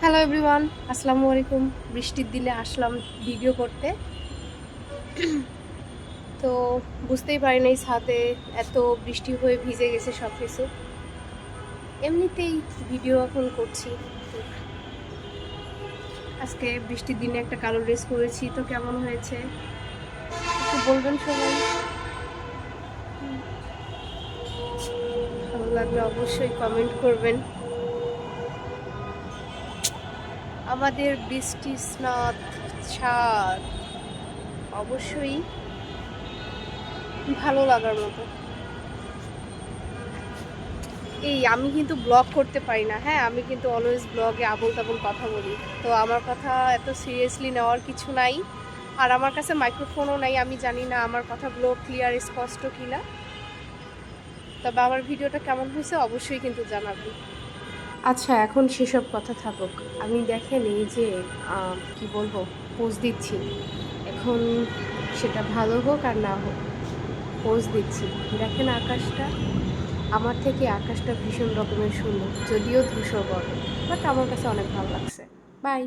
Hello everyone আসসালামু আলাইকুম বৃষ্টির দিনে আসলাম ভিডিও করতে। তো বুঝতেই পারি নাই ছাদে এত বৃষ্টি হয়ে ভিজে গেছে সব কিছু এমনিতেই ভিডিও এখন করছি। আজকে বৃষ্টির দিনে একটা কালো ড্রেস পরেছি, তো কেমন হয়েছে? একটু বলবেন সবাই। ভালো লাগলে অবশ্যই কমেন্ট করবেন। আমাদের বৃষ্টি, স্নাত, ছাদ, অবশ্যই ভালো লাগার মতো। এই, আমি কিন্তু ব্লগ করতে পারি না। হ্যাঁ আমি কিন্তু অলওয়েজ ব্লগে আবল তাবল কথা বলি। তো আমার কথা এত সিরিয়াসলি নেওয়ার কিছু নাই। আর আমার কাছে মাইক্রোফোনও নাই, আমি জানি না আমার কথাগুলো ক্লিয়ার স্পষ্ট কিনা। তবে আমার ভিডিওটা কেমন হয়েছে অবশ্যই কিন্তু জানাবেন। আচ্ছা এখন সেসব কথা থাকুক। আমি দেখেন এই যে কি বলব পোজ দিচ্ছি। এখন সেটা ভালো হোক আর না হোক পোজ দিচ্ছি। দেখেন আকাশটা, আমার থেকে আকাশটা ভীষণ রকমের সুন্দর, যদিও ধূসর বড় বাট আমার কাছে অনেক ভালো লাগছে। বাই